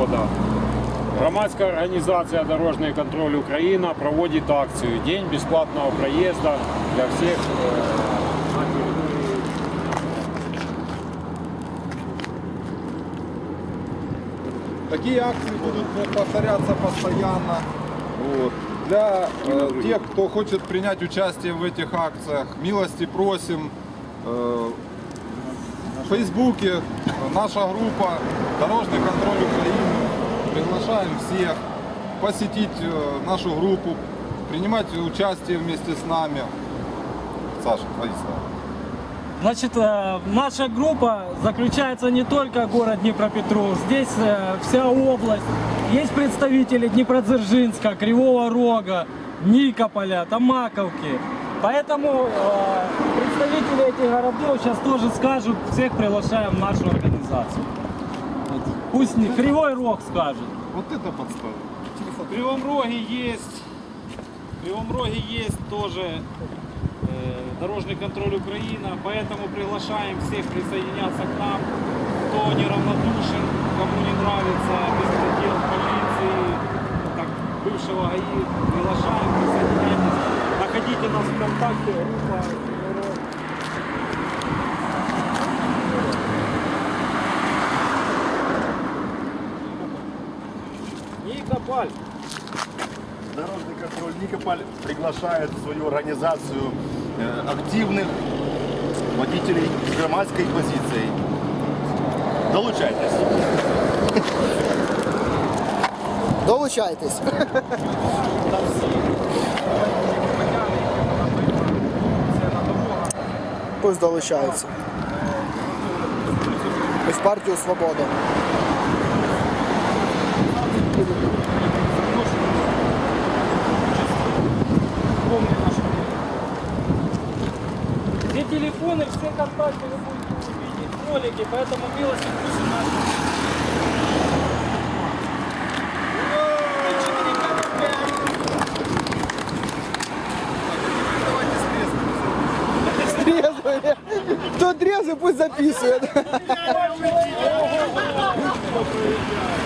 года громадська організація Дорожній контроль Україна проводить акцію День безплатного проїзду для всіх е, на території Такие акции будут повторяться постоянно. Вот. Для э, тех, кто хочет принять участие в этих акциях, милости просим. Э, в Фейсбуке э, наша группа Дорожный контроль Украины. Приглашаем всех посетить э, нашу группу, принимать участие вместе с нами. Саша, твои слова. Значит, э, наша группа заключается не только город Днепропетровск, здесь э, вся область. Есть представители Днепродзержинска, Кривого Рога, Никополя, Тамаковки. Поэтому представители этих городов сейчас тоже скажут, всех приглашаем в нашу организацию. Пусть не Кривой Рог скажет. Вот это подстава. В Кривом Роге есть, в Кривом Роге есть тоже э, дорожный контроль Украина, поэтому приглашаем всех присоединяться к нам, кто неравнодушен, кому не нравится беспредел полиции, так, бывшего ГАИ, приглашаем, присоединяйтесь, находите нас в ВКонтакте, группа Рог. Никополь. Дорожный контроль Никополь приглашает в свою организацию э, активных водителей с громадской позицией. Долучайтесь. Долучайтесь. Пусть долучаються. Ось партію Свобода. Все телефоны, все контакты вы будете видеть в ролике, поэтому милости просим нас. Трезвые. Кто трезвый, пусть записывает.